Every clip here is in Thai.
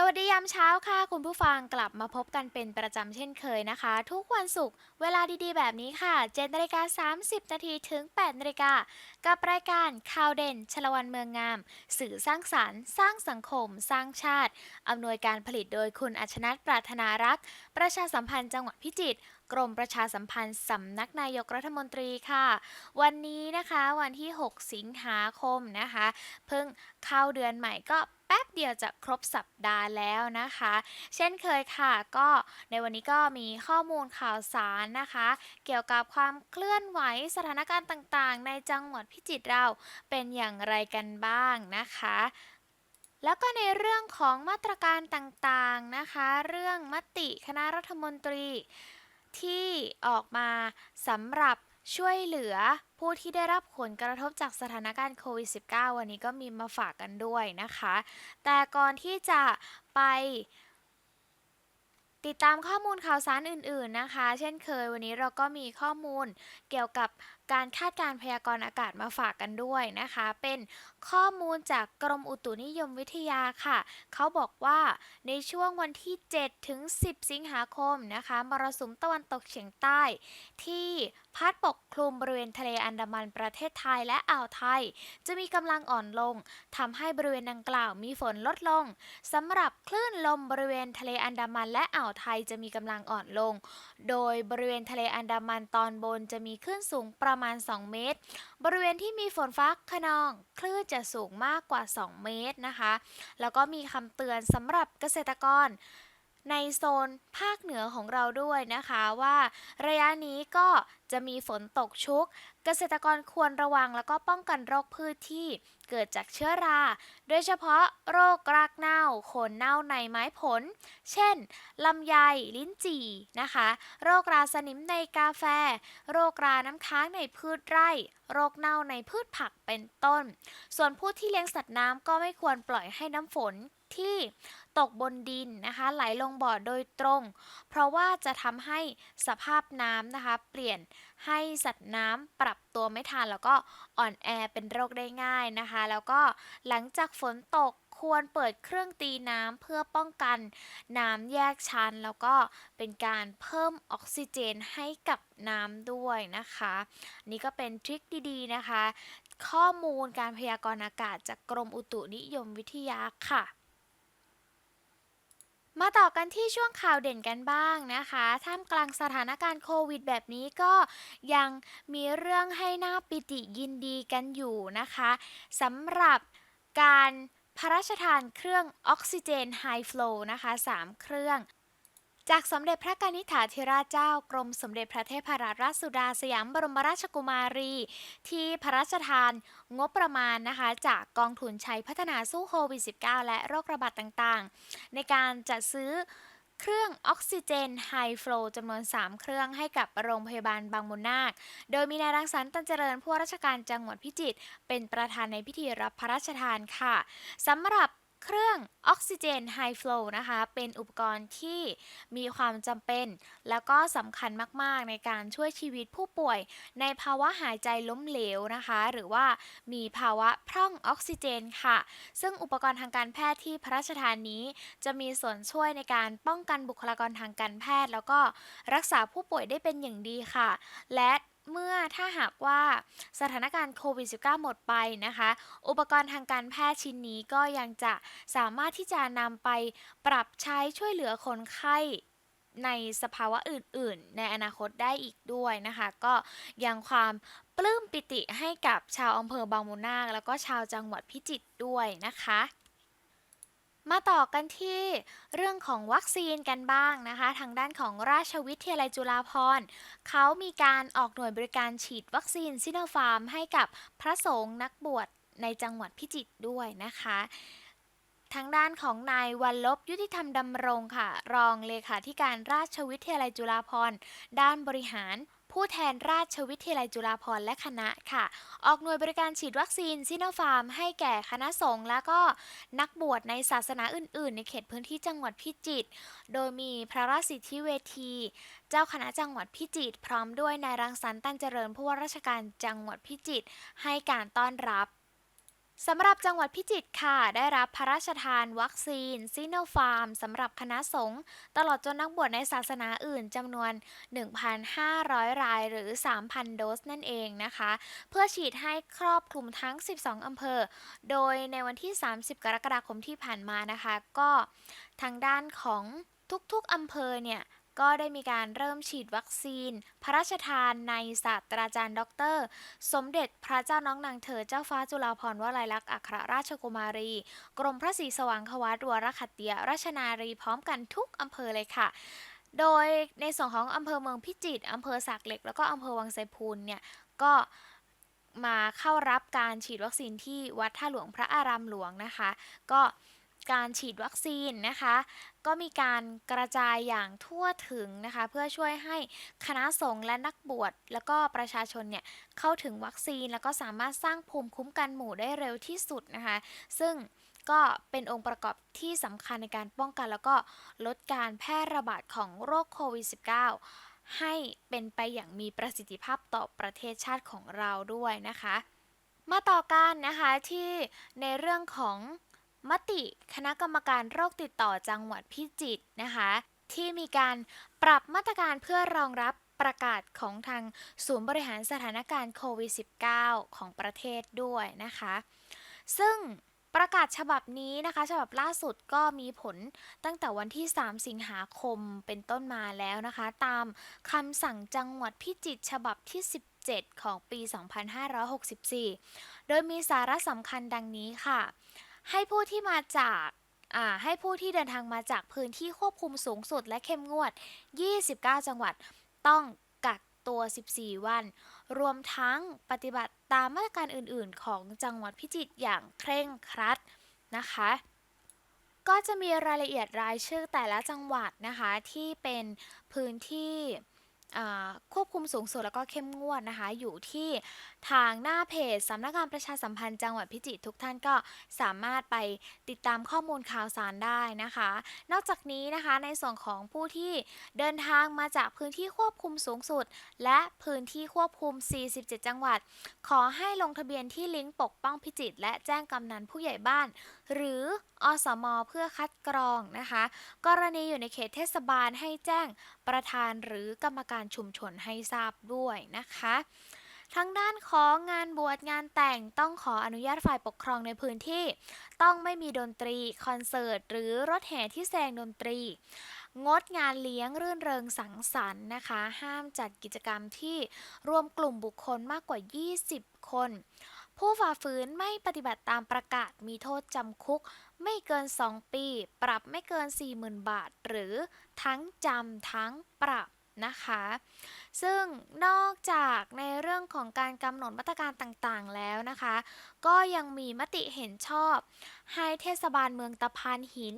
สวัสดียามเช้าค่ะ คุณผู้ฟังกลับมาพบกันเป็นประจำเช่นเคยนะคะ ทุกวันศุกร์เวลาดีๆ แบบนี้ค่ะ7นาฬิกา30 นาทีถึง8นาฬิกากับรายการข่าวเด่น ชลวันเมืองงาม สื่อสร้างสรรค์ สร้างสังคม สร้างชาติ อำนวยการผลิตโดยคุณอัชนัทปรารถนารักษ์ประชาสัมพันธ์จังหวัดพิจิตร กรมประชาสัมพันธ์สำนักนายกรัฐมนตรีค่ะ วันนี้นะคะวันที่ 6 สิงหาคมนะคะ เพิ่งเข้าเดือนใหม่ก็แป๊บเดียวจะครบสัปดาห์แล้วนะคะ เช่นเคยค่ะ ก็ในวันนี้ก็มีข้อมูลข่าวสารนะคะ เกี่ยวกับความเคลื่อนไหวสถานการณ์ต่างๆ ในจังหวัดพิจิตรเราเป็นอย่างไรกันบ้างนะคะแล้วก็ในเรื่องของมาตรการต่างๆนะคะ เรื่องมติคณะรัฐมนตรี ที่ออกมาสำหรับช่วยเหลือผู้ที่ได้รับผลกระทบจากสถานการณ์โควิด -19 วันนี้ก็มีมาฝากกันด้วยนะคะ แต่ก่อนที่จะไปติดตามข้อมูลข่าวสารอื่น ๆนะคะ เช่นเคยวันนี้เราก็มีข้อมูลเกี่ยวกับการคาดการณ์พยากรณ์อากาศมาฝากกันด้วยนะคะ เป็นข้อมูลจากกรมอุตุนิยมวิทยาค่ะ เขาบอกว่าในช่วงวันที่ 7 ถึง 10 สิงหาคมนะคะมรสุมตะวันตกเฉียงใต้ ที่พัดปกคลุมบริเวณทะเลอันดามันประเทศไทยและอ่าวไทย จะมีกำลังอ่อนลงทำให้บริเวณดังกล่าวมีฝนลดลงสำหรับคลื่นลมบริเวณทะเลอันดามันและอ่าวไทยจะมีกำลังอ่อนลง โดยบริเวณทะเลอันดามันตอนบนจะมีคลื่นสูงประมาณ 2 เมตรบริเวณที่มีฝนฟ้าขนองคลื่นจะสูงมากกว่า 2 เมตรนะคะ แล้วก็มีคำเตือนสำหรับเกษตรกร ในโซนภาคเหนือของเราด้วยนะคะว่า ระยะนี้ก็จะมีฝนตกชุก เกษตรกรควรระวังแล้วก็ป้องกันโรคพืชที่เกิดจากเชื้อรา โดยเฉพาะโรครากเน่าโคนเน่าในไม้ผล เช่น ลำไย ลิ้นจี่นะคะ โรคราสนิมในกาแฟ โรคราน้ำค้างในพืชไร่ โรคเน่าในพืชผักเป็นต้น ส่วนผู้ที่เลี้ยงสัตว์น้ำก็ไม่ควรปล่อยให้น้ำฝนที่ ตกบนดินนะคะ ไหลลงบ่อโดยตรง เพราะว่าจะทำให้สภาพน้ำนะคะ เปลี่ยนให้สัตว์น้ำปรับตัวไม่ทันแล้วก็อ่อนแอเป็นโรคได้ง่ายนะคะ แล้วก็หลังจากฝนตกควรเปิดเครื่องตีน้ำเพื่อป้องกันน้ำแยกชั้น แล้วก็เป็นการเพิ่มออกซิเจนให้กับน้ำด้วยนะคะ นี่ก็เป็นทริคดีๆนะคะ ข้อมูลการพยากรณ์อากาศจากกรมอุตุนิยมวิทยาค่ะ มาต่อกันที่ช่วงข่าวเด่นกันบ้างนะคะ ท่ามกลางสถานการณ์โควิดแบบนี้ก็ยังมีเรื่องให้น่าปิติยินดีกันอยู่นะคะสำหรับการพระราชทานเครื่องออกซิเจนไฮฟลูนะคะ 3 เครื่อง จากสมเด็จพระกนิษฐาธิราชเจ้ากรมสมเด็จพระเทพรัตนราชสุดาสยามบรมราชกุมารี ที่พระราชทานงบประมาณนะคะจากกองทุนชัยพัฒนาสู้โควิด -19 และโรคระบาดต่างๆ ในการจัดซื้อเครื่องออกซิเจนไฮฟลูจำนวน 3 เครื่องให้กับโรงพยาบาลบางมุนนาค โดยมีนายรังสรรค์ตันเจริญผู้ราชการจังหวัดพิจิตรเป็นประธานในพิธีรับพระราชทานค่ะสำหรับ เครื่องออกซิเจนไฮฟลูนะคะ เป็นอุปกรณ์ที่มีความจำเป็น แล้วก็สำคัญมากๆในการช่วยชีวิตผู้ป่วย ในภาวะหายใจล้มเหลวนะคะ หรือว่ามีภาวะพร่องออกซิเจนค่ะ ซึ่งอุปกรณ์ทางการแพทย์ที่พระราชทานนี้ จะมีส่วนช่วยในการป้องกันบุคลากรทางการแพทย์ แล้วก็รักษาผู้ป่วยได้เป็นอย่างดีค่ะ และ เมื่อถ้าหากว่าสถานการณ์โควิด -19 หมดไปนะคะ อุปกรณ์ทางการแพทย์ชิ้นนี้ก็ยังจะสามารถที่จะนำไปปรับใช้ช่วยเหลือคนไข้ในสภาวะอื่น ๆ ในอนาคตได้อีกด้วยนะคะ ก็ยังความปลื้มปิติให้กับชาวอำเภอบางมูนาคแล้วก็ชาวจังหวัดพิจิตรด้วยนะคะ มาต่อกันที่เรื่องของวัคซีนกันบ้างนะคะ ทางด้านของราชวิทยาลัยจุฬาภรณ์เขามีการออกหน่วยบริการฉีดวัคซีนซิโนฟาร์ม ให้กับพระสงฆ์นักบวชในจังหวัดพิจิตรด้วยนะคะทางด้านของนายวันลบยุติธรรมดำรงค่ะ รองเลขาธิการราชวิทยาลัยจุฬาภรณ์ด้านบริหาร ผู้แทนราชวิทยาลัยจุฬาภรณ์และคณะค่ะ ออกหน่วยบริการฉีดวัคซีนซิโนฟาร์ม ให้แก่คณะสงฆ์และก็นักบวชในศาสนาอื่น ๆ ในเขตพื้นที่จังหวัดพิจิตร โดยมีพระราชสิทธิเวที เจ้าคณะจังหวัดพิจิตรพร้อมด้วยนายรังสรรค์ตันเจริญผู้ว่าราชการจังหวัดพิจิตรให้การต้อนรับ สำหรับจังหวัดพิจิตรค่ะ ได้รับพระราชทานวัคซีนซิโนฟาร์มสำหรับคณะสงฆ์ตลอดจนนักบวชในศาสนาอื่นจำนวน 1,500 รายหรือ 3,000 โดสนั่นเองนะคะ เพื่อฉีดให้ครอบคลุมทั้ง 12 อำเภอ โดยในวันที่ 30 กรกฎาคมที่ผ่านมานะคะ ก็ทางด้านของทุกๆอำเภอเนี่ย ก็ได้มีการเริ่มฉีดวัคซีน พระราชทานในศาสตราจารย์ด็อกเตอร์ สมเด็จพระเจ้าน้องนางเธอเจ้าฟ้าจุฬาภรณ์วลัยลักษณ์อัครราชกุมารี กรมพระศรีสว่างควัตวรขัตติยราชนารีพร้อมกันทุกอำเภอเลยค่ะโดยในส่วนของอำเภอเมืองพิจิตรอำเภอสากเหล็ก แล้วก็อำเภอวังไซพูนเนี่ยก็มาเข้ารับการฉีดวัคซีนที่วัดท่าหลวงพระอารามหลวงนะคะ ก็ การฉีดวัคซีนนะคะ ก็มีการกระจายอย่างทั่วถึงนะคะ เพื่อช่วยให้คณะสงฆ์และนักบวชแล้วก็ประชาชนเนี่ยเข้าถึงวัคซีนแล้วก็สามารถสร้างภูมิคุ้มกันหมู่ได้เร็วที่สุดนะคะ ซึ่งก็เป็นองค์ประกอบที่สำคัญในการป้องกัน แล้วก็ลดการแพร่ระบาดของโรคโควิด -19 ให้เป็นไปอย่างมีประสิทธิภาพต่อประเทศชาติของเราด้วยนะคะ มาต่อกันนะคะที่ในเรื่องของ มติคณะกรรมการโรคติดต่อจังหวัดพิจิตรนะคะ ที่มีการปรับมาตรการเพื่อรองรับประกาศของทางศูนย์บริหารสถานการณ์โควิด -19 ของประเทศด้วยนะคะ ซึ่งประกาศฉบับนี้นะคะ ฉบับล่าสุดก็มีผลตั้งแต่วันที่ 3 สิงหาคมเป็นต้นมาแล้วนะคะ ตามคำสั่งจังหวัดพิจิตรฉบับที่ 17 ของปี 2564 โดยมีสาระสำคัญดังนี้ค่ะ ให้ผู้ที่มาจากให้ผู้ที่เดินทางมาจากพื้นที่ควบคุมสูงสุดและเข้มงวด 29 จังหวัด ต้องกักตัว 14 วัน รวมทั้งปฏิบัติตามมาตรการอื่น ๆ ของจังหวัดพิจิตรอย่างเคร่งครัดนะคะ ก็จะมีรายละเอียดรายชื่อแต่ละจังหวัดนะคะที่เป็นพื้นที่ ควบคุมสูงสุดแล้วก็เข้มงวดนะคะ อยู่ที่ทางหน้าเพจสำนักงานประชาสัมพันธ์จังหวัดพิจิตรทุกท่านก็สามารถไปติดตามข้อมูลข่าวสารได้นะคะ นอกจากนี้นะคะในส่วนของผู้ที่เดินทางมาจากพื้นที่ควบคุมสูงสุด และพื้นที่ควบคุม 47 จังหวัด ขอให้ลงทะเบียนที่ลิงก์ปกป้องพิจิตรและแจ้งกำนันผู้ใหญ่บ้าน หรืออสมเพื่อคัดกรองนะคะ กรณีอยู่ในเขตเทศบาลให้แจ้งประธานหรือกรรมการชุมชนให้ทราบด้วยนะคะทั้งด้านของงานบวชงานแต่งต้องขออนุญาตฝ่ายปกครองในพื้นที่ ต้องไม่มีดนตรี คอนเสิร์ต หรือรถแห่ที่แสดงดนตรี งดงานเลี้ยงรื่นเริงสังสรรค์นะคะ ห้ามจัดกิจกรรมที่รวมกลุ่มบุคคลมากกว่า 20 คน ผู้ฝ่าฝืนไม่ปฏิบัติตามประกาศมีโทษจำคุก ไม่เกิน 2 ปี ปรับไม่เกิน 40,000 บาท หรือทั้งจำทั้งปรับนะคะ ซึ่งนอกจากในเรื่องของการกำหนดมาตรการต่างๆแล้วนะคะ ก็ยังมีมติเห็นชอบ ให้เทศบาลเมืองตะพานหิน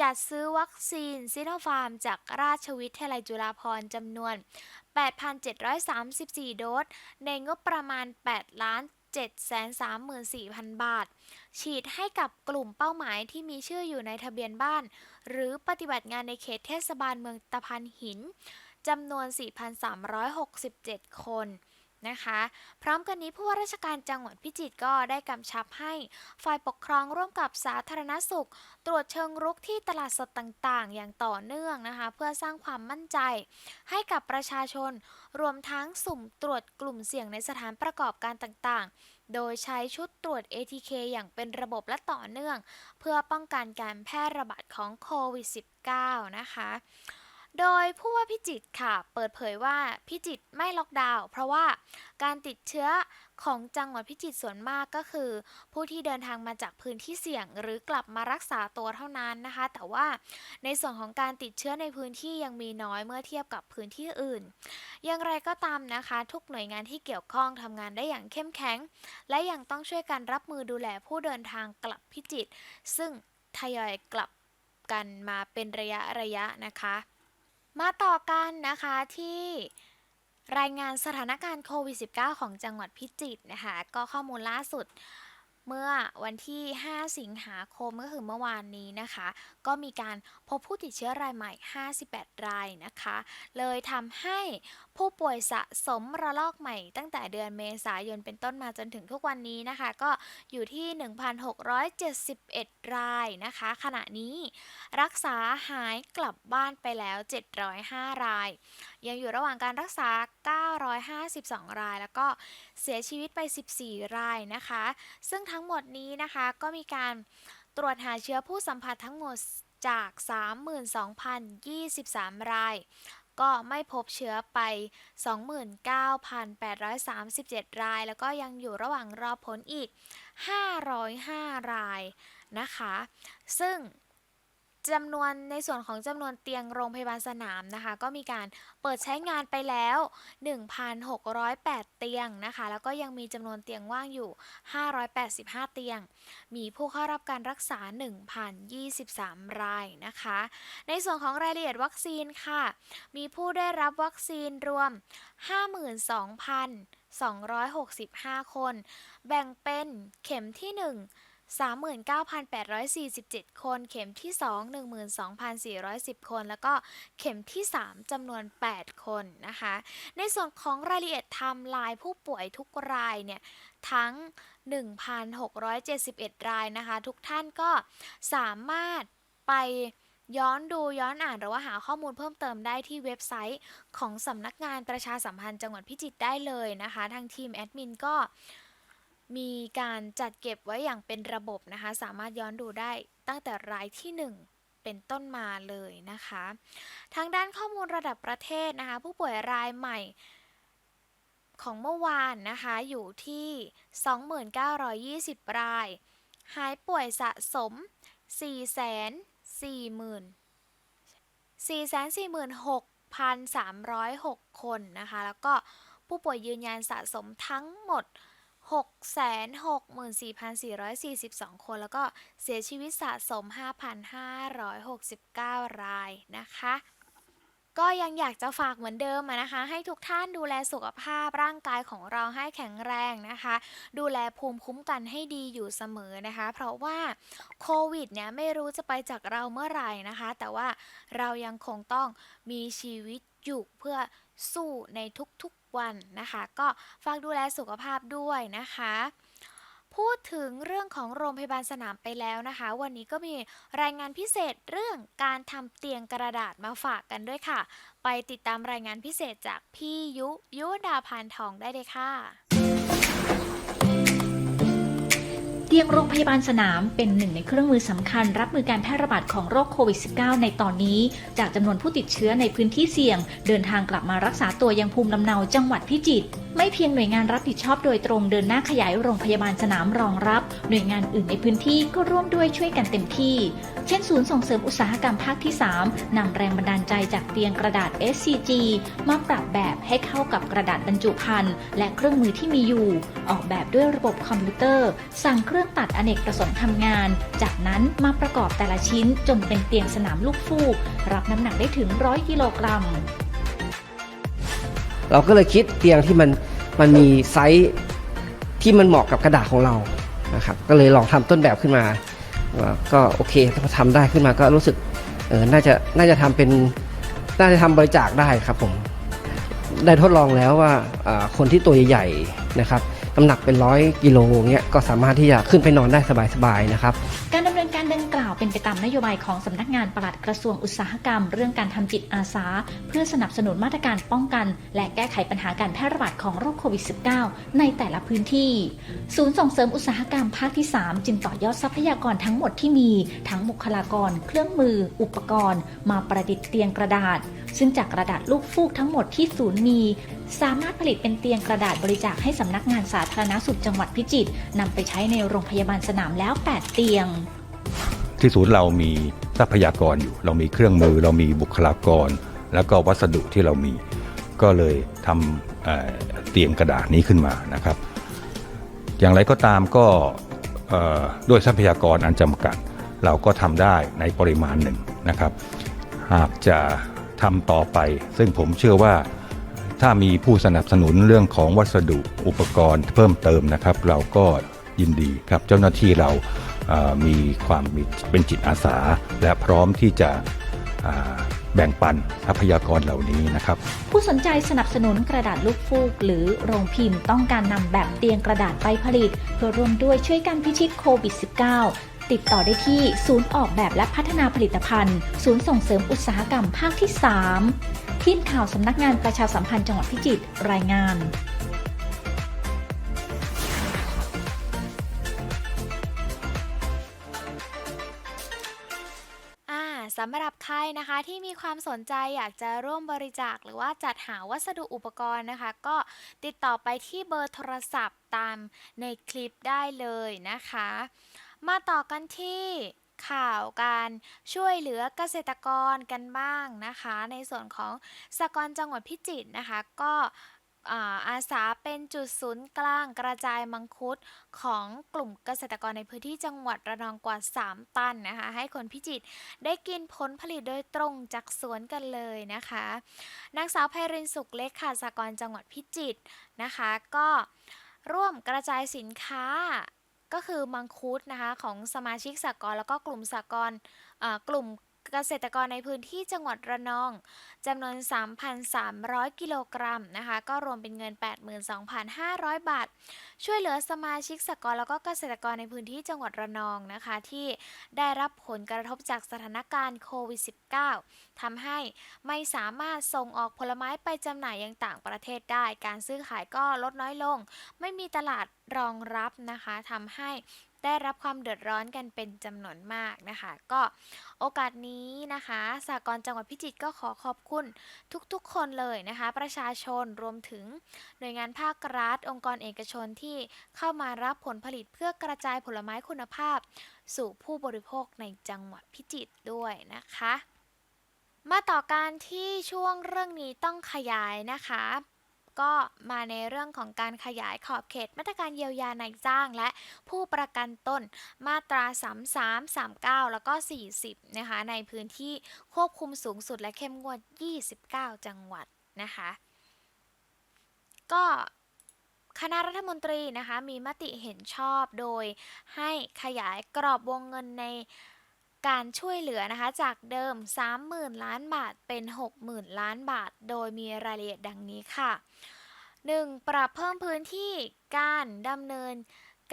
จัดซื้อวัคซีนซิโนฟาร์ม จากราชวิทยาลัยจุฬาภรณ์จำนวน 8,734 โดส ในงบประมาณ 8 ล้าน 734,000 บาท ฉีดให้กับกลุ่มเป้าหมายที่มีชื่ออยู่ในทะเบียนบ้าน หรือปฏิบัติงานในเขตเทศบาลเมืองตะพานหินจำนวน 4,367 คน นะคะ พร้อมกันนี้ผู้ว่าราชการจังหวัดพิจิตรก็ได้กำชับให้ฝ่ายปกครองร่วมกับสาธารณสุข ตรวจเชิงรุกที่ตลาดสดต่างๆ อย่างต่อเนื่องนะคะ เพื่อสร้างความมั่นใจ ให้กับประชาชน รวมทั้งสุ่มตรวจกลุ่มเสี่ยงในสถานประกอบการต่างๆ โดยใช้ชุดตรวจ ATK อย่างเป็นระบบและต่อเนื่อง เพื่อป้องกันการแพร่ระบาดของโควิด -19 นะคะ โดยผู้ว่าพิจิตรค่ะ เปิดเผยว่าพิจิตรไม่ล็อกดาวน์เพราะว่าการติดเชื้อของจังหวัดพิจิตรส่วนมากก็คือ ผู้ที่เดินทางมาจากพื้นที่เสี่ยง หรือกลับมารักษาตัวเท่านั้นนะคะ แต่ว่าในส่วนของการติดเชื้อในพื้นที่ยังมีน้อยเมื่อเทียบกับพื้นที่อื่น อย่างไรก็ตามนะคะ ทุกหน่วยงานที่เกี่ยวข้องทำงานได้อย่างเข้มแข็ง และยังต้องช่วยกันรับมือดูแลผู้เดินทางกลับพิจิตรซึ่งทยอยกลับกันมาเป็นระยะระยะนะคะ มาต่อกันนะคะที่รายงานสถานการณ์โควิด -19 ของจังหวัดพิจิตรนะคะ ก็ข้อมูลล่าสุด เมื่อวันที่ 5 สิงหาคมก็คือเมื่อวานนี้นะคะ ก็มีการพบผู้ติดเชื้อรายใหม่ 58 รายนะคะ เลยทำให้ผู้ป่วยสะสมระลอกใหม่ ตั้งแต่เดือนเมษายนเป็นต้นมาจนถึงทุกวันนี้นะคะ ก็อยู่ที่ 1,671 รายนะคะ ขณะนี้รักษาหายกลับบ้านไปแล้ว 705 รายยังอยู่ระหว่างการรักษา 952 ราย แล้วก็เสียชีวิตไป 14 รายนะคะ ซึ่งทั้งหมดนี้นะคะก็มีการตรวจหาเชื้อผู้สัมผัสทั้งหมดจาก 32,023 ราย ก็ไม่พบเชื้อไป 29,837 ราย แล้วก็ยังอยู่ระหว่างรอผลอีก 505 รายนะคะ ซึ่ง จำนวนในส่วนของจำนวนเตียงโรงพยาบาลสนามนะคะ ก็มีการเปิดใช้งานไปแล้ว 1,608 เตียงนะคะ แล้วก็ยังมีจำนวนเตียงว่างอยู่ 585 เตียง มีผู้เข้ารับการรักษา 1,023 รายนะคะ ในส่วนของรายละเอียดวัคซีนค่ะ มีผู้ได้รับวัคซีนรวม 52,265 คน แบ่งเป็นเข็มที่ 1 39,847 คน เข็มที่ 2 12,410 คน แล้วก็เข็มที่ 3จำนวน 8 คนนะคะ ในส่วนของรายละเอียดไทม์ไลน์ผู้ป่วยทุกรายเนี่ย ทั้ง 1,671 รายนะคะ ทุกท่านก็สามารถไปย้อนดูย้อนอ่านหรือว่าหาข้อมูลเพิ่มเติมได้ที่เว็บไซต์ของสำนักงานประชาสัมพันธ์จังหวัดพิจิตรได้เลยนะคะ ทางทีมแอดมินก็ มีการจัดเก็บไว้อย่างเป็นระบบนะคะ สามารถย้อนดูได้ตั้งแต่รายที่ 1เป็นต้นมาเลยนะคะ ทางด้านข้อมูลระดับประเทศนะคะ ผู้ป่วยรายใหม่ของเมื่อวานนะคะ อยู่ที่ 2920 ราย หายป่วยสะสม 446,306 คนนะคะ แล้วก็ผู้ป่วยยืนยันสะสมทั้งหมด 664,442 คน แล้วก็เสียชีวิตสะสม 5,569 รายนะคะ ก็ยังอยากจะฝากเหมือนเดิมนะคะ ให้ทุกท่านดูแลสุขภาพร่างกายของเราให้แข็งแรงนะคะ ดูแลภูมิคุ้มกันให้ดีอยู่เสมอนะคะ เพราะว่าโควิดเนี่ยไม่รู้จะไปจากเราเมื่อไหร่นะคะ แต่ว่าเรายังคงต้องมีชีวิต อยู่เพื่อสู้ในทุกๆวันนะคะ ก็ฝากดูแลสุขภาพด้วยนะคะ พูดถึงเรื่องของโรงพยาบาลสนามไปแล้วนะคะ วันนี้ก็มีรายงานพิเศษเรื่องการทำเตียงกระดาษมาฝากกันด้วยค่ะ ไปติดตามรายงานพิเศษจากพี่ยุยุดาพานทองได้เลยค่ะ เตียงโรงพยาบาลสนามเป็นหนึ่งในเครื่องมือสำคัญ รับมือการแพร่ระบาดของโรคโควิด -19 ในตอนนี้ จากจำนวนผู้ติดเชื้อในพื้นที่เสี่ยง เดินทางกลับมารักษาตัวยังภูมิลำเนาจังหวัดพิจิตรไม่เพียงหน่วยงานรับผิดชอบโดยตรงเดินหน้าขยายโรงพยาบาลสนามรองรับ หน่วยงานอื่นในพื้นที่ก็ร่วมด้วยช่วยกันเต็มที่ เช่นศูนย์ส่งเสริมอุตสาหกรรมภาคที่ 3นำแรงบันดาลใจจากเตียงกระดาษ SCG มาปรับแบบให้เข้ากับกระดาษบรรจุภัณฑ์และเครื่องมือที่มีอยู่ ออกแบบด้วยระบบคอมพิวเตอร์ สั่งเครื่องตัดอเนกประสงค์ทำงาน จากนั้นมาประกอบแต่ละชิ้นจนเป็นเตียงสนามลูกฟูก รับน้ำหนักได้ถึง 100 กิโลกรัม เราก็เลยคิดเตียงที่มันมันมีไซส์ที่มันเหมาะกับกระดาษของเรานะครับก็เลยลองทำต้นแบบขึ้นมา ก็โอเคถ้าทำได้ขึ้นมาก็รู้สึกเออน่าจะน่าจะทำเป็นน่าจะทำบริจาคได้ครับผมได้ทดลองแล้วว่าอ่าคนที่ตัวใหญ่ๆนะครับน้ำหนักเป็นร้อยกิโลเงี้ยก็สามารถที่จะขึ้นไปนอนได้สบายๆนะครับ เป็นไปตามนโยบายของสำนักงานปลัดกระทรวงอุตสาหกรรม เรื่องการทำจิตอาสา เพื่อสนับสนุนมาตรการป้องกัน และแก้ไขปัญหาการแพร่ระบาดของโรคโควิด -19 ในแต่ละพื้นที่ ศูนย์ส่งเสริมอุตสาหกรรมภาคที่ 3 จึงต่อยอดทรัพยากรทั้งหมดที่มี ทั้งบุคลากร เครื่องมือ อุปกรณ์ มาประดิษฐ์เตียงกระดาษ ซึ่งจากกระดาษลูกฟูกทั้งหมดที่ศูนย์มี สามารถผลิตเป็นเตียงกระดาษบริจาคให้สำนักงานสาธารณสุขจังหวัดพิจิตรนำไปใช้ในโรงพยาบาลสนามแล้ว 8 เตียง ที่ศูนย์เรามีทรัพยากรอยู่ เรามีเครื่องมือ เรามีบุคลากร แล้วก็วัสดุที่เรามี ก็เลยทำเอ่อเตียงกระดาษนี้ขึ้นมานะครับ อย่างไรก็ตามก็เอ่อด้วยทรัพยากรอันจำกัด เราก็ทำได้ในปริมาณหนึ่งนะครับ หากจะทำต่อไป ซึ่งผมเชื่อว่าถ้ามีผู้สนับสนุนเรื่องของวัสดุอุปกรณ์เพิ่มเติมนะครับ เราก็ยินดีครับเจ้าหน้าที่เรา มีความมีเป็นจิตอาสา และพร้อมที่จะแบ่งปันทรัพยากรเหล่านี้นะครับ ผู้สนใจสนับสนุนกระดาษลูกฟูก หรือโรงพิมพ์ต้องการนำแบบเตียงกระดาษไปผลิต เพื่อร่วมด้วยช่วยกันพิชิตโควิด -19 ติดต่อได้ที่ศูนย์ออกแบบและพัฒนาผลิตภัณฑ์ ศูนย์ส่งเสริมอุตสาหกรรมภาคที่ 3 ทีมข่าวสำนักงานประชาสัมพันธ์จังหวัดพิจิตรรายงาน สำหรับใครนะคะที่มีความสนใจอยากจะร่วมบริจาค หรือว่าจัดหาวัสดุอุปกรณ์นะคะ ก็ติดต่อไปที่เบอร์โทรศัพท์ตามในคลิปได้เลยนะคะ มาต่อกันที่ข่าวการช่วยเหลือเกษตรกรกันบ้างนะคะ ในส่วนของสกรจังหวัดพิจิตรนะคะ ก็ อาสาเป็นจุดศูนย์กลางกระจายมังคุดของกลุ่มเกษตรกรในพื้นที่จังหวัดระนองกว่า 3 ตันนะคะ ให้คนพิจิตรได้กินผลผลิตโดยตรงจากสวนกันเลยนะคะนางสาวไพรินสุขเล็กค่ะสหกรจังหวัดพิจิตรนะคะ ก็ร่วมกระจายสินค้าก็คือมังคุดนะคะของสมาชิกสหกรแล้วก็กลุ่มสหกรกลุ่มเกษตรกรในพื้นที่จังหวัดระนอง จำนวน 3,300 กิโลกรัมนะคะ ก็รวมเป็นเงิน 82,500 บาท ช่วยเหลือสมาชิกสหกรณ์แล้วก็เกษตรกรในพื้นที่จังหวัดระนองนะคะ ที่ได้รับผลกระทบจากสถานการณ์โควิด -19 ทำให้ไม่สามารถส่งออกผลไม้ไปจำหน่ายยังต่างประเทศได้ การซื้อขายก็ลดน้อยลง ไม่มีตลาดรองรับนะคะทำให้ได้รับความเดือดร้อนกันเป็นจำนวนมากนะคะ ก็โอกาสนี้นะคะสหกรณ์จังหวัดพิจิตรก็ขอขอบคุณทุกๆคนเลยนะคะ ประชาชนรวมถึงหน่วยงานภาครัฐ องค์กรเอกชนที่เข้ามารับผลผลิตเพื่อกระจายผลไม้คุณภาพ สู่ผู้บริโภคในจังหวัดพิจิตรด้วยนะคะ มาต่อการที่ช่วงเรื่องนี้ต้องขยายนะคะ ก็มาในเรื่องของการขยายขอบเขตมาตรการเยียวยานายจ้าง และผู้ประกันตนมาตรา 33 39 แล้วก็ 40 นะคะ ในพื้นที่ควบคุมสูงสุดและเข้มงวด 29 จังหวัดนะคะ ก็คณะรัฐมนตรีนะคะมีมติเห็นชอบโดยให้ขยายกรอบวงเงินใน การช่วยเหลือนะคะจากเดิม 30,000 ล้านบาทเป็น 60,000 ล้านบาท โดยมีรายละเอียดดังนี้ค่ะ 1. ปรับเพิ่มพื้นที่การดำเนิน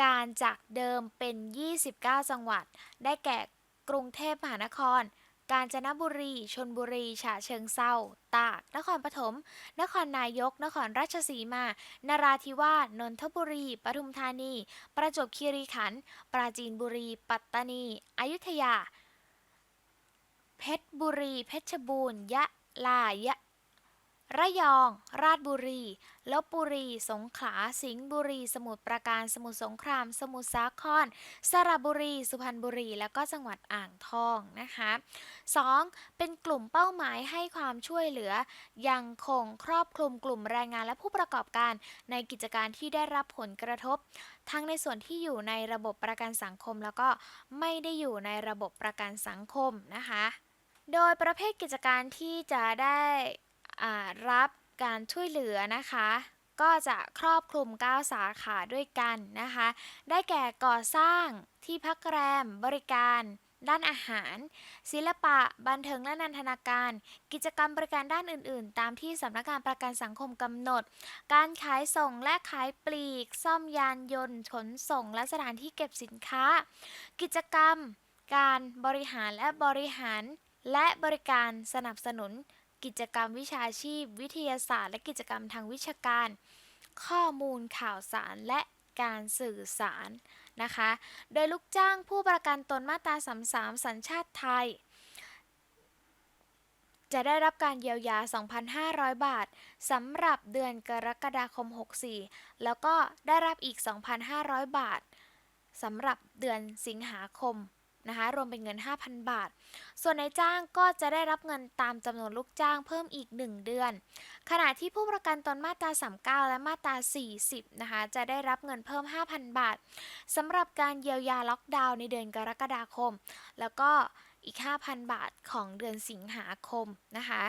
การจากเดิมเป็น 29 จังหวัด ได้แก่กรุงเทพมหานคร กาญจนบุรี ชนบุรี ฉะเชิงเซาตาก นครปฐม นครนายก นครราชสีมา นราธิวาส นนทบุรี ปทุมธานี ประจวบคีรีขันธ์ ปราจีนบุรี ปัตตานี อยุธยา เพชรบุรี เพชรบูรณ์ ยะลายะ ระยอง ราชบุรีลบบุรี สงขลา สิงห์บุรี สมุทรปราการ สมุทรสงคราม สมุทรสาคร สระบุรี สุพรรณบุรี แล้วก็จังหวัดอ่างทองนะคะ 2. เป็นกลุ่มเป้าหมายให้ความช่วยเหลือ ยังคงครอบคลุมกลุ่มแรงงานและผู้ประกอบการ ในกิจการที่ได้รับผลกระทบ ทั้งในส่วนที่อยู่ในระบบประกันสังคม แล้วก็ไม่ได้อยู่ในระบบประกันสังคมนะคะ โดยประเภทกิจการที่จะได้ รับการช่วยเหลือนะคะ ก็จะครอบคลุม 9 สาขาด้วยกันนะคะ ได้แก่ก่อสร้างที่พักแรม บริการ ด้านอาหาร ศิลปะ บันเทิงและนันทนาการ กิจกรรมบริการด้านอื่น ๆ ตามที่สำนักงานประกันสังคมกำหนด การขายส่งและขายปลีก ซ่อมยานยนต์ขนส่ง และสถานที่เก็บสินค้า กิจกรรม การบริหารและบริหาร และบริการสนับสนุน กิจกรรมวิชาชีพ วิทยาศาสตร์ และกิจกรรมทางวิชาการ ข้อมูลข่าวสารและการสื่อสารนะคะ โดยลูกจ้างผู้ประกันตนมาตรา33 สัญชาติไทย จะได้รับการเยียวยา 2,500 บาทสำหรับเดือนกรกฎาคม 64 แล้วก็ได้รับอีก 2,500 บาทสำหรับเดือนสิงหาคม นะคะรวมเป็นเงิน 5,000 บาท ส่วนนายจ้างก็จะได้รับเงินตามจำนวนลูกจ้างเพิ่มอีก 1 เดือน ขณะที่ผู้ประกันตนมาตรา 39 และมาตรา 40 นะคะจะได้รับเงินเพิ่ม 5,000 บาทสำหรับการเยียวยาล็อกดาวน์ในเดือนกรกฎาคม แล้วก็อีก 5,000 บาทของเดือนสิงหาคมนะคะ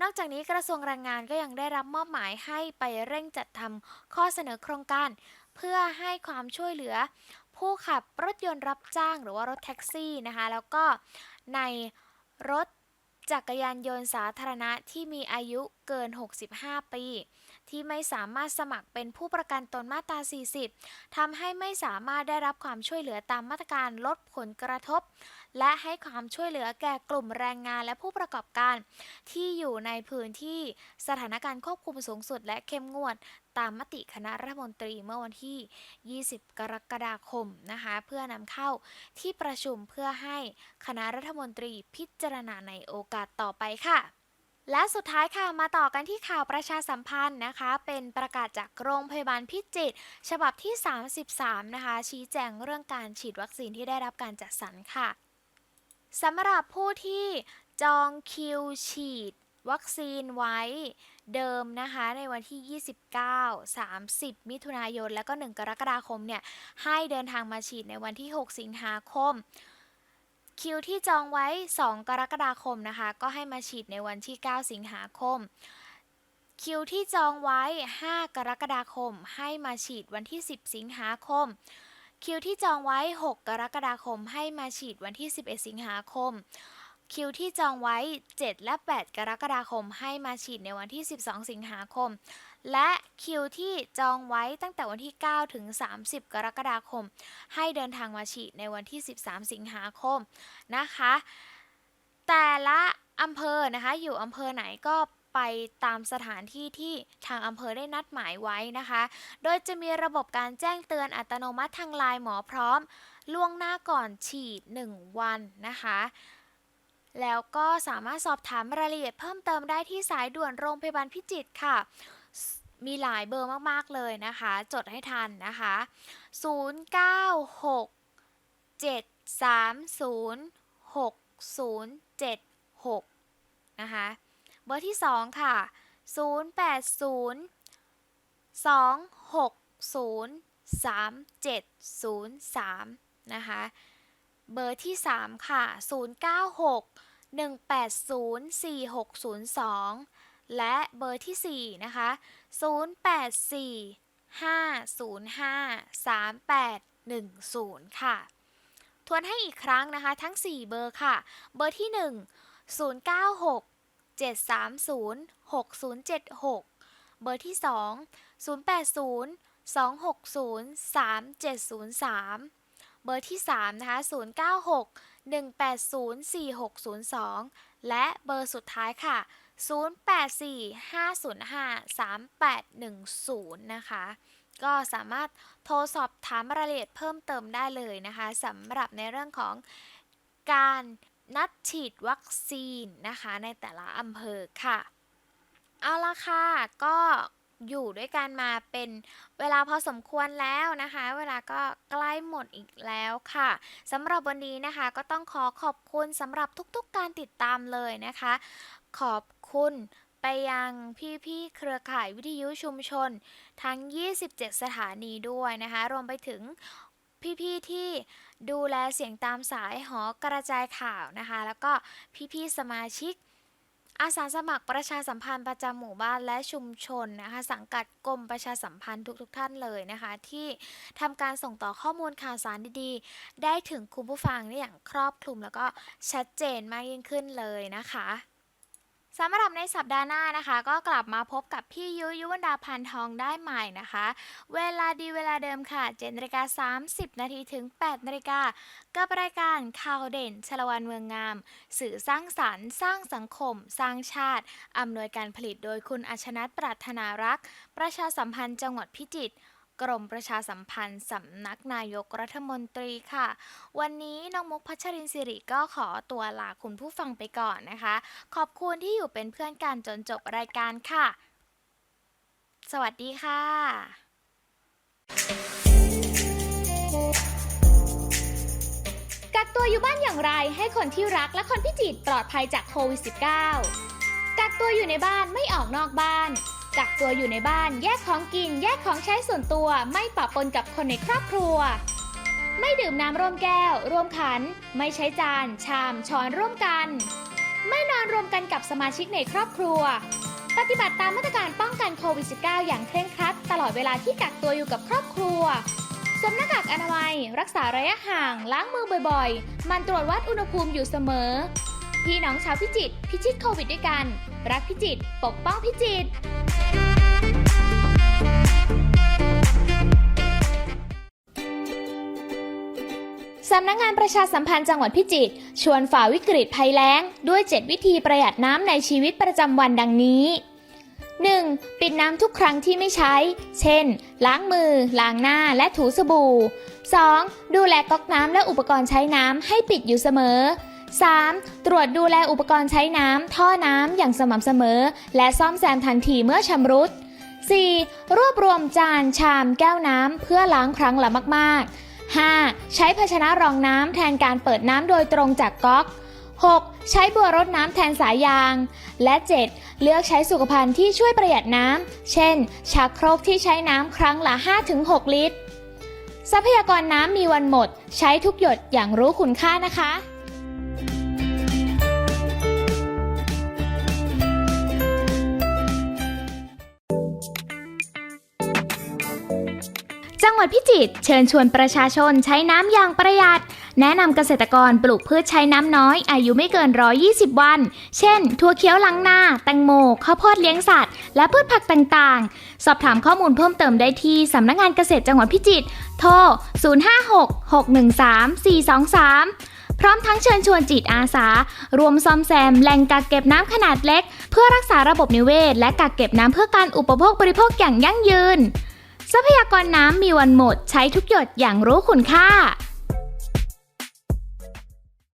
นอกจากนี้กระทรวงแรงงานก็ยังได้รับมอบหมายให้ไปเร่งจัดทำข้อเสนอโครงการ เพื่อให้ความช่วยเหลือ ผู้ขับรถยนต์รับจ้างหรือว่ารถแท็กซี่นะคะ แล้วก็ในรถจักรยานยนต์สาธารณะที่มีอายุเกิน 65 ปี ที่ไม่สามารถสมัครเป็นผู้ประกันตนมาตรา 40ทำให้ไม่สามารถได้รับความช่วยเหลือตามมาตรการลดผลกระทบ และให้ความช่วยเหลือแก่กลุ่มแรงงานและผู้ประกอบการ ที่อยู่ในพื้นที่สถานการณ์ควบคุมสูงสุดและเข้มงวด ตามมติคณะรัฐมนตรีเมื่อวันที่ 20 กรกฎาคมนะคะ เพื่อนำเข้าที่ประชุมเพื่อให้คณะรัฐมนตรีพิจารณาในโอกาสต่อไปค่ะและสุดท้ายค่ะมาต่อกันที่ข่าวประชาสัมพันธ์นะคะ เป็นประกาศจากโรงพยาบาลพิจิตรฉบับที่ 33 นะคะ ชี้แจงเรื่องการฉีดวัคซีนที่ได้รับการจัดสรรค่ะสำหรับผู้ที่จองคิวฉีดวัคซีนไว้ เดิมนะคะในวันที่ 29 30 มิถุนายน และก็ 1 กรกฎาคมเนี่ยให้เดินทางมาฉีดในวันที่ 6 สิงหาคม คิวที่จองไว้ 2 กรกฎาคมนะคะ ก็ให้มาฉีดในวันที่ 9 สิงหาคม คิวที่จองไว้ 5 กรกฎาคม ให้มาฉีดวันที่ 10 สิงหาคม คิวที่จองไว้ 6 กรกฎาคม ให้มาฉีดวันที่ 11 สิงหาคม คิวที่จองไว้ 7 และ 8 กรกฎาคม ให้มาฉีดในวันที่ 12 สิงหาคม และคิวที่จองไว้ตั้งแต่วันที่ 9 ถึง 30 กรกฎาคม ให้เดินทางมาฉีดในวันที่ 13 สิงหาคมนะคะ แต่ละอำเภอนะคะ อยู่อำเภอไหนก็ไปตามสถานที่ที่ทางอำเภอได้นัดหมายไว้นะคะ โดยจะมีระบบการแจ้งเตือนอัตโนมัติทางไลน์หมอพร้อม ล่วงหน้าก่อนฉีด 1 วันนะคะ แล้วก็สามารถสอบถามรายละเอียดเพิ่มเติมได้ที่สายด่วนโรงพยาบาลพิจิตรค่ะมีหลายเบอร์มากๆเลยนะคะ จดให้ทันนะคะ 096 730 6076 นะคะ เบอร์ที่ 2 ค่ะ 080 260 3703 นะคะ เบอร์ที่ 3 ค่ะ 096 180 4602 และเบอร์ที่ 4 นะคะ 084 505 3810 ค่ะ ทวนให้อีกครั้งนะคะ ทั้ง 4 เบอร์ค่ะ เบอร์ที่ 1 096 730 6076 เบอร์ที่ 2 080 260 3703 เบอร์ที่ 3 นะคะ 096 180 4602 และเบอร์สุดท้ายค่ะ 084 505 3810 นะคะ ก็สามารถโทรสอบถามรายละเอียดเพิ่มเติมได้เลยนะคะสำหรับในเรื่องของการนัดฉีดวัคซีนนะคะในแต่ละอำเภอค่ะ เอาละค่ะ ก็ อยู่ด้วยกันมาเป็นเวลาพอสมควรแล้วนะคะ เวลาก็ใกล้หมดอีกแล้วค่ะสำหรับวันนี้นะคะก็ต้องขอขอบคุณสำหรับทุกๆการติดตามเลยนะคะ ขอบคุณไปยังพี่ๆเครือข่ายวิทยุชุมชน ทั้ง 27 สถานีด้วยนะคะ รวมไปถึงพี่ๆที่ดูแลเสียงตามสายหอกระจายข่าวนะคะ แล้วก็พี่ๆสมาชิก อาสาสมัครประชาสัมพันธ์ประจำหมู่บ้านและชุมชนนะคะสังกัดกรมประชาสัมพันธ์ทุกๆทท่านเลยนะคะ ที่ทำการส่งต่อข้อมูลข่าวสารดีๆ ได้ถึงคุณผู้ฟังได้อย่างครอบคลุมแล้วก็ชัดเจนมากยิ่งขึ้นเลยนะคะ สำหรับในสัปดาห์หน้านะคะ ก็กลับมาพบกับพี่ยุยุวรรดาพันทองได้ใหม่นะคะ เวลาดีเวลาเดิมค่ะ7นาฬิกา30 นาทีถึง8นาฬิกากับรายการข่าวเด่นชลวันเมืองงาม สื่อสร้างสรรค์ สร้างสังคม สร้างชาติอำนวยการผลิตโดยคุณอชนัทปรารถนารักษ์ประชาสัมพันธ์จังหวัดพิจิตร กรมประชาสัมพันธ์สำนักนายกรัฐมนตรีค่ะ วันนี้น้องมุกพัชรินสิริก็ขอตัวลาคุณผู้ฟังไปก่อนนะคะ ขอบคุณที่อยู่เป็นเพื่อนกันจนจบรายการค่ะ สวัสดีค่ะ กักตัวอยู่บ้านอย่างไรให้คนที่รักและคนพิจิตรปลอดภัยจากโควิด -19 กักตัวอยู่ในบ้านไม่ออกนอกบ้าน กักตัวอยู่ในบ้าน แยกของกิน แยกของใช้ส่วนตัว ไม่ปะปนกับคนในครอบครัว ไม่ดื่มน้ำร่วมแก้ว ร่วมขัน ไม่ใช้จาน ชาม ช้อนร่วมกัน ไม่นอนรวมกันกับสมาชิกในครอบครัว ปฏิบัติตามมาตรการป้องกันโควิด -19 อย่างเคร่งครัด ตลอดเวลาที่กักตัวอยู่กับครอบครัวสวมหน้ากากอนามัย รักษาระยะห่าง ล้างมือบ่อยๆ มันตรวจวัดอุณหภูมิอยู่เสมอ พี่น้องชาวพิจิตรพิชิตโควิดด้วยกัน รักพิจิตรปกป้องพิจิตรสำนักงานประชาสัมพันธ์จังหวัดพิจิตรชวนฝ่าวิกฤตภัยแล้ง ด้วย 7 วิธีประหยัดน้ำในชีวิตประจำวันดังนี้ 1. ปิดน้ำทุกครั้งที่ไม่ใช้ เช่น ล้างมือ ล้างหน้า และถูสบู่ 2. ดูแลก๊อกน้ำและอุปกรณ์ใช้น้ำให้ปิดอยู่เสมอ 3. ตรวจดูแลอุปกรณ์ใช้น้ำ ท่อน้ำ อย่างสม่ำเสมอ และซ่อมแซมทันทีเมื่อชำรุด 4. รวบรวมจานชามแก้วน้ำ เพื่อล้างครั้งละมาก ๆ 5. ใช้ภาชนะรองน้ำแทนการเปิดน้ำโดยตรงจากก๊อก 6. ใช้บัวรดน้ำแทนสายยาง และ 7. เลือกใช้สุขภัณฑ์ที่ช่วยประหยัดน้ำ เช่น ชักโครกที่ใช้น้ำครั้งละ 5-6 ลิตร ทรัพยากรน้ำมีวันหมด ใช้ทุกหยดอย่างรู้คุณค่านะคะ จังหวัดพิจิตรเชิญชวนประชาชนใช้น้ำอย่างประหยัด แนะนำเกษตรกรปลูกพืชใช้น้ำน้อย อายุไม่เกิน 120 วัน เช่น ถั่วเขียวล้างหน้า แตงโม ข้าวโพดเลี้ยงสัตว์ และพืชผักต่างๆ สอบถามข้อมูลเพิ่มเติมได้ที่สำนักงานเกษตรจังหวัดพิจิตรโทร 056-613-423พร้อมทั้งเชิญชวนจิตอาสา รวมซ่อมแซมแหล่งกักเก็บน้ำขนาดเล็ก เพื่อรักษาระบบนิเวศ และกักเก็บน้ำเพื่อการอุปโภคบริโภคอย่างยั่งยืน ทรัพยากรน้ำมีวันหมด ใช้ทุกหยดอย่างรู้คุณค่า